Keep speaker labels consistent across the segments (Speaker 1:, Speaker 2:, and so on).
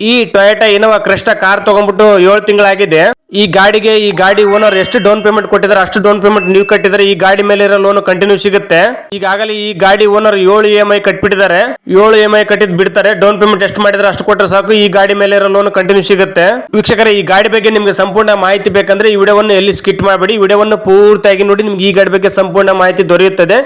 Speaker 1: ಈ Toyota Innova ಕ್ರೆಸ್ಟಾ car ತಗೊಂಡ್ಬಿಟ್ಟು ಏಳು ತಿಂಗಳಾಗಿದೆ. ಈ ಗಾಡಿಗೆ ಈ ಗಾಡಿ ಓನರ್ ಎಷ್ಟು ಡೌನ್ ಪೇಮೆಂಟ್ ಕೊಟ್ಟಿದ್ದಾರೆ ಅಷ್ಟು ಡೌನ್ ಪೇಮೆಂಟ್ ನೀವು ಕಟ್ಟಿದ್ರೆ ಈ ಗಾಡಿ ಮೇಲೆ ಇರೋ ಲೋನ್ ಕಂಟಿನ್ಯೂ ಸಿಗುತ್ತೆ. ಈಗಾಗಲೇ ಈ ಗಾಡಿ ಓನರ್ ಏಳು ಇ ಎಂ ಐ ಕಟ್ಬಿಟ್ಟಿದ್ದಾರೆ. ಏಳು ಇ ಎಂ ಐ ಕಟ್ಟಿದ್ ಬಿಡ್ತಾರೆ. ಡೌನ್ ಪೇಮೆಂಟ್ ಎಷ್ಟು ಮಾಡಿದ್ರೆ ಅಷ್ಟು ಕೊಟ್ಟರೆ ಸಾಕು. ಈ ಗಾಡಿ ಮೇಲೆ ಇರೋ ಲೋನ್ ಕಂಟಿನ್ಯೂ ಸಿಗುತ್ತೆ. ವೀಕ್ಷಕರೇ, ಈ ಗಾಡಿ ಬಗ್ಗೆ ನಿಮ್ಗೆ ಸಂಪೂರ್ಣ ಮಾಹಿತಿ ಬೇಕಂದ್ರೆ ಈ ವಿಡಿಯೋವನ್ನು ಎಲ್ಲಿ ಸ್ಕಿಟ್ ಮಾಡಬೇಡಿ. ವಿಡಿಯೋವನ್ನು ಪೂರ್ತಿಯಾಗಿ ನೋಡಿ ನಿಮ್ಗೆ ಈ ಗಾಡಿ ಬಗ್ಗೆ ಸಂಪೂರ್ಣ ಮಾಹಿತಿ ದೊರೆಯುತ್ತದೆ.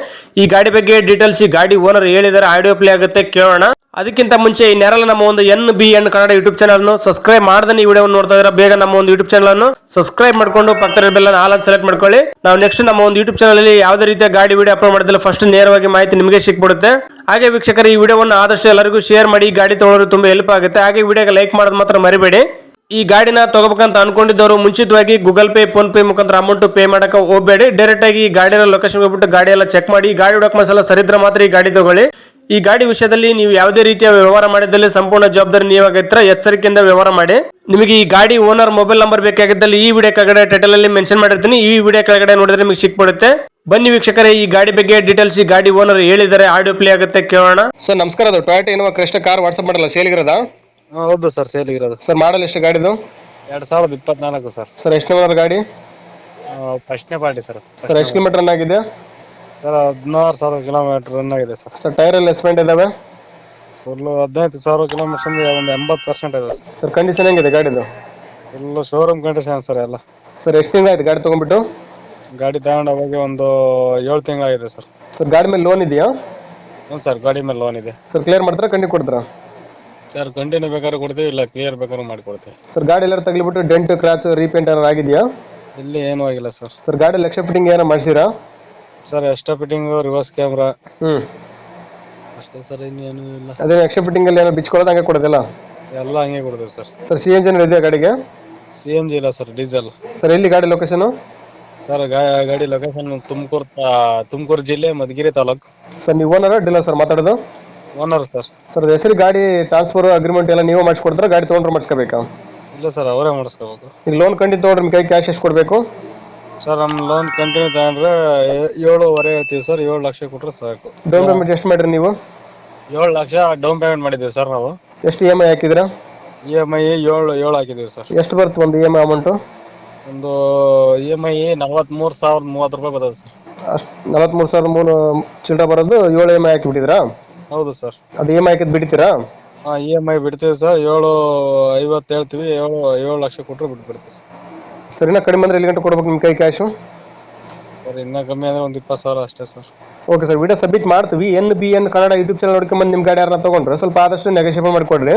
Speaker 1: ಈ ಗಾಡಿ ಬಗ್ಗೆ ಡೀಟೇಲ್ಸ್ ಈ ಗಾಡಿ ಓನರ್ ಹೇಳಿದ್ದಾರೆ. ಆಡಿಯೋ ಪ್ಲೇ ಆಗುತ್ತೆ. ಕೇಳೋಣ. ಅದಕ್ಕಿಂತ ಮುಂಚೆ ಈ ನೆರಳ ನಮ್ಮ ಒಂದು N B N Kannada YouTube channel subscribe ಮಾಡದೆ ಈ ವಿಡಿಯೋ ನೋಡ್ತಾ ಇದ್ರೆ ಬೇಗ ನಮ್ಮ ಒಂದು ಯೂಟ್ಯೂಬ್ ಚಾನಲ್ ಅನ್ನು ಸಬ್ಸ್ಕ್ರೈಬ್ ಮಾಡ್ಕೊಂಡು ಪಕ್ಕದ ಬೆಲ್ಲ ಆಲ್ ಸೆಲೆಕ್ಟ್ ಮಾಡ್ಕೊಳ್ಳಿ. ನಾವು ನೆಕ್ಸ್ಟ್ ನಮ್ಮ ಒಂದು ಯೂಟ್ಯೂಬ್ ಚಾನಲ್ ಅಲ್ಲಿ ಯಾವುದೇ ರೀತಿಯ ಗಾಡಿ ವಿಡಿಯೋ ಅಪ್ಲೋಡ್ ಮಾಡಿದ್ರೆ ಫಸ್ಟ್ ನೇರವಾಗಿ ಮಾಹಿತಿ ನಿಮಗೆ ಸಿಕ್ಬಿಡುತ್ತೆ. ಹಾಗೆ ವೀಕ್ಷಕರು, ಈ ವಿಡಿಯೋವನ್ನು ಆದಷ್ಟು ಎಲ್ಲರಿಗೂ ಶೇರ್ ಮಾಡಿ ಗಾಡಿ ತಗೊಳ್ಳೋರು ತುಂಬಾ ಹೆಲ್ಪ್ ಆಗುತ್ತೆ. ಹಾಗೆ ವಿಡಿಯೋಗೆ ಲೈಕ್ ಮಾಡೋದು ಮಾತ್ರ ಮರಿಬೇಡಿ. ಈ ಗಾಡಿನ ತಗೋಬೇಕಂತ ಅನ್ಕೊಂಡಿದ್ದವರು ಮುಂಚಿತವಾಗಿ ಗೂಗಲ್ ಪೇ ಫೋನ್ ಪೇ ಮುಖಾಂತರ ಅಮೌಂಟ್ ಪೇ ಮಾಡಕ್ಕೆ ಹೋಗಬೇಡಿ. ಡೈರೆಕ್ಟ್ ಆಗಿ ಈ ಗಾಡಿನ ಲೊಕೇಶನ್ ಹೋಗ್ಬಿಟ್ಟು ಗಾಡಿ ಎಲ್ಲ ಚೆಕ್ ಮಾಡಿ ಗಾಡಿ ಡಾಕ್ಯುಮೆಂಟ್ಸ್ ಎಲ್ಲ ಸರಿದ್ರೆ ಮಾತ್ರ ಈ ಗಾಡಿ ತಗೊಳ್ಳಿ. ಈ ಗಾಡಿ ವಿಷಯದಲ್ಲಿ ನೀವು ಯಾವುದೇ ರೀತಿಯ ವ್ಯವಹಾರ ಮಾಡಿದಲ್ಲಿ ಸಂಪೂರ್ಣ ಜವಾಬ್ದಾರಿ ನೀವಾಗಿರ್ತೀರ ಎಚ್ಚರಿಕೆಯಿಂದ ವ್ಯವಹಾರ ಮಾಡಿ. ನಿಮಗೆ ಈ ಗಾಡಿ ಓನರ್ ಮೊಬೈಲ್ ನಂಬರ್ ಬೇಕಾಗಿದ್ದಲ್ಲಿ ಈ ವಿಡಿಯೋ ಕೆಳಗಡೆ ಟೈಟಲ್ ಅಲ್ಲಿ ಮೆನ್ಷನ್ ಮಾಡಿರ್ತೀನಿ. ಈ ವಿಡಿಯೋ ಕೆಳಗಡೆ ನೋಡಿದ್ರೆ ನಿಮಗೆ ಸಿಕ್ಬಿಡುತ್ತೆ. ಬನ್ನಿ ವೀಕ್ಷಕರೇ ಈ ಗಾಡಿ ಬಗ್ಗೆ ಡೀಟೇಲ್ಸ್ ಈ ಗಾಡಿ ಓನರ್ ಹೇಳಿದ್ದಾರೆ ಆಡಿಯೋ ಪ್ಲೇ ಆಗುತ್ತೆ ಕೇಳೋಣ. ಸರ್ ನಮಸ್ಕಾರ ಅದು ಟೊಯಾಟ ಏನೋ ಕ್ರೆಸ್ಟ್ ಕಾರ್ ವಾಟ್ಸಪ್ ಮಾಡಲ್ಲ ಸೇಲ್
Speaker 2: ಹಾ, ಹೌದು ಸರ್ ಸೇಲ್ ಇರೋದು.
Speaker 1: ಸರ್ ಮಾಡಲ್ ಎಷ್ಟು ಗಾಡಿದು?
Speaker 2: ಎರಡ್ ಸಾವಿರದ ಇಪ್ಪತ್ನಾಲ್ಕು ಸರ್.
Speaker 1: ಸರ್ ಎಷ್ಟು ಓನರ್ ಗಾಡಿ?
Speaker 2: ಫಸ್ಟ್ನೇ ಪಾರ್ಟಿ ಸರ್.
Speaker 1: ಸರ್ ಎಷ್ಟು ಕಿಲೋಮೀಟರ್ ಆಗಿದೆ?
Speaker 2: ಸರ್ ಹದಿನಾರು ಸಾವಿರ ಕಿಲೋಮೀಟರ್ ರನ್ ಆಗಿದೆ ಸರ್.
Speaker 1: ಸರ್ ಟೈರ್ ಎಲ್ಲ ಎಸ್ಪೆಂಟ್ ಇದಾವೆ?
Speaker 2: ಫುಲ್ ಹದಿನೈದು ಸಾವಿರ ಕಿಲೋಮೀಟರ್ ಒಂದು ಎಂಬತ್ತು ಪರ್ಸೆಂಟ್ ಇದೆ ಸರ್.
Speaker 1: ಸರ್ ಕಂಡೀಷನ್ ಹೆಂಗಿದೆ ಗಾಡಿದು?
Speaker 2: ಫುಲ್ ಶೋರೂಮ್ ಕಂಡೀಷನ್ ಸರ್ ಎಲ್ಲ.
Speaker 1: ಸರ್ ಎಷ್ಟು ತಿಂಗಳಾಯ್ತು ಗಾಡಿ ತೊಗೊಂಡ್ಬಿಟ್ಟು?
Speaker 2: ಗಾಡಿ ತಗೊಂಡು ಹೋಗಿ ಒಂದು ಏಳು ತಿಂಗಳಾಗಿದೆ ಸರ್.
Speaker 1: ಸರ್ ಗಾಡಿ ಮೇಲೆ ಲೋನ್ ಇದೆಯಾ?
Speaker 2: ಹ್ಞೂ ಸರ್ ಗಾಡಿ ಮೇಲೆ ಲೋನ್ ಇದೆ.
Speaker 1: ಸರ್ ಕ್ಲಿಯರ್ ಮಾಡ್ತಾರಾ ಕಂಡಿ ಕೊಡ್ತಾರಾ?
Speaker 2: ಸರ್ ಕಂಟಿನ್ಯೂ ಬೇಕಾದ್ರೆ ಕೊಡ್ತೀವಿ ಇಲ್ಲ ಕ್ಲಿಯರ್ ಬೇಕಾದ್ರೂ ಮಾಡಿಕೊಡ್ತೀವಿ
Speaker 1: ಸರ್ ಗಾಡಿ ಎಲ್ಲರೂ ತಗ್ಲಿಬಿಟ್ಟು ಡೆಂಟ್ ಕ್ರಾಚ್ ರೀಪೇಂಟ್ ಏನಾರು ಆಗಿದೆಯಾ?
Speaker 2: ಇಲ್ಲಿ ಏನೂ ಆಗಿಲ್ಲ ಸರ್.
Speaker 1: ಸರ್ ಗಾಡಿ ಲಕ್ಷ ಫಿಟ್ಟಿಂಗ್ ಏನೋ ಮಾಡಿಸಿರಾ?
Speaker 2: Sir extra fitting reverse camera
Speaker 1: ಹ್ಞೂ
Speaker 2: ಅಷ್ಟೇ ಸರ್ ಇನ್ನೇನು ಇಲ್ಲ.
Speaker 1: ಅದೇ ಎಕ್ಸ್ಟ್ರಾ ಫಿಟ್ಟಿಂಗ್ ಅಲ್ಲಿ ಏನೋ ಬಿಚ್ಕೊಳ್ಳೋದು ಹಂಗೆ ಕೊಡೋದಿಲ್ಲ?
Speaker 2: ಎಲ್ಲ ಹಂಗೆ ಕೊಡ್ತೀವಿ sir.
Speaker 1: Sir C N G ಇದೆಯಾ ಗಾಡಿಗೆ?
Speaker 2: ಸಿ ಎನ್ ಜಿ ಇಲ್ಲ ಸರ್ ಡೀಸೆಲ್
Speaker 1: ಸರ್ ಎಲ್ಲಿ ಗಾಡಿ ಲೊಕೇಶನ್
Speaker 2: ಸರ್ ಗಾಡಿ ಲೊಕೇಶನ್ ತುಮಕೂರು ತುಮಕೂರು ಜಿಲ್ಲೆ ಮಧುಗಿರಿ ತಾಲೂಕು.
Speaker 1: ಸರ್ ನೀವು ಓನರ್ ಡೀಲರ್ ಸರ್ ಮಾತಾಡೋದು?
Speaker 2: Owner sir.
Speaker 1: ಸರ್ ಹೆಸರು ಗಾಡಿ ಟ್ರಾನ್ಸ್ಫರ್ ಅಗ್ರಿಮೆಂಟ್ ಎಲ್ಲ ನೀವೇ ಮಾಡಿಸ್ಕೊಡ್ತಾರೆ ಗಾಡಿ ತೊಗೊಂಡ್ರೆ ಮಾಡಿಸ್ಕೋಬೇಕಾ?
Speaker 2: ಇಲ್ಲ ಸರ್ ಅವರೇ ಮಾಡಿಸ್ಕೋಬೇಕು.
Speaker 1: ಈಗ ಲೋನ್ ಕಂಡಿ ತೊಗೊಂಡ್ರೆ ನಿಮ್ಮ ಕೈ ಕ್ಯಾಶ್ ಎಷ್ಟು ಕೊಡಬೇಕು?
Speaker 2: ಸರ್ ನಮ್ಮ ಲೋನ್ ಕಂಟಿನ್ಯೂ ತಗೊಂಡ್ರೆ ಏಳುವರೆ ಹೇಳ್ತೀವಿ ಸರ್ ಏಳು ಲಕ್ಷ ಕೊಟ್ರೆ ಸಾಕು.
Speaker 1: ಡೌನ್ ಪೇಮೆಂಟ್ ಎಷ್ಟು ಮಾಡಿರಿ ನೀವು?
Speaker 2: ಏಳು ಲಕ್ಷ ಡೌನ್ ಪೇಮೆಂಟ್ ಮಾಡಿದ್ದೀವಿ ಸರ್ ನಾವು.
Speaker 1: ಎಷ್ಟು ಇ ಎಂ ಐ ಹಾಕಿದ್ದೀರಾ?
Speaker 2: ಇ ಎಂ ಐ ಏಳು ಏಳು ಹಾಕಿದ್ದೀವಿ ಸರ್.
Speaker 1: ಎಷ್ಟು ಬರುತ್ತೆ ಒಂದು ಇ ಎಂ ಐ ಅಮೌಂಟು
Speaker 2: ಒಂದು ಇ ಎಂ ಐ ನಲ್ವತ್ಮೂರು ಸಾವಿರದ ಮೂವತ್ತು ರೂಪಾಯಿ ಬರ್ತದೆ ಸರ್.
Speaker 1: ಅಷ್ಟು ನಲವತ್ಮೂರು ಸಾವಿರದ ಮೂರು ಚಿಲ್ಲರೆ ಬರೋದು ಏಳು ಇ ಎಂ ಐ ಹಾಕಿಬಿಟ್ಟಿದ್ರಾ
Speaker 2: ಹೌದು ಸರ್.
Speaker 1: ಅದು ಇ ಎಂ ಐ ಹಾಕಿದ್ದು ಬಿಡ್ತೀರಾ?
Speaker 2: ಹಾಂ ಇ ಎಂ ಐ ಬಿಡ್ತೀವಿ ಸರ್. ಏಳು ಐವತ್ತು ಹೇಳ್ತೀವಿ ಏಳು ಏಳು ಲಕ್ಷ ಕೊಟ್ಟರೆ ಬಿಟ್ಬಿಡ್ತೀವಿ ಸರ್.
Speaker 1: ಸರ್ ಇನ್ನೂ ಕಡಿಮೆ ಅಂದ್ರೆ ಎಲ್ಲಿ ಗಂಟೆ ಕೊಡ್ಬೇಕು ನಿಮ್ಮ ಕೈ ಕ್ಯಾಶು
Speaker 2: ಸರ್ ಇನ್ನೂ ಕಮ್ಮಿ ಅಂದ್ರೆ ಒಂದು ಇಪ್ಪತ್ತು ಸಾವಿರ ಅಷ್ಟೇ sir.
Speaker 1: Okay sir video submit ಮಾಡ್ತೀವಿ. N B N Kannada YouTube channel ನೋಡ್ಕೊಂಬಂದು ನಿಮ್ಮ ಗಾಡಿ ಯಾರನ್ನ ತೊಗೊಂಡ್ರೆ ಸ್ವಲ್ಪ ಆದಷ್ಟು ನೆಗೋಷಿಯೇಟ್ ಮಾಡಿಕೊಡ್ರಿ.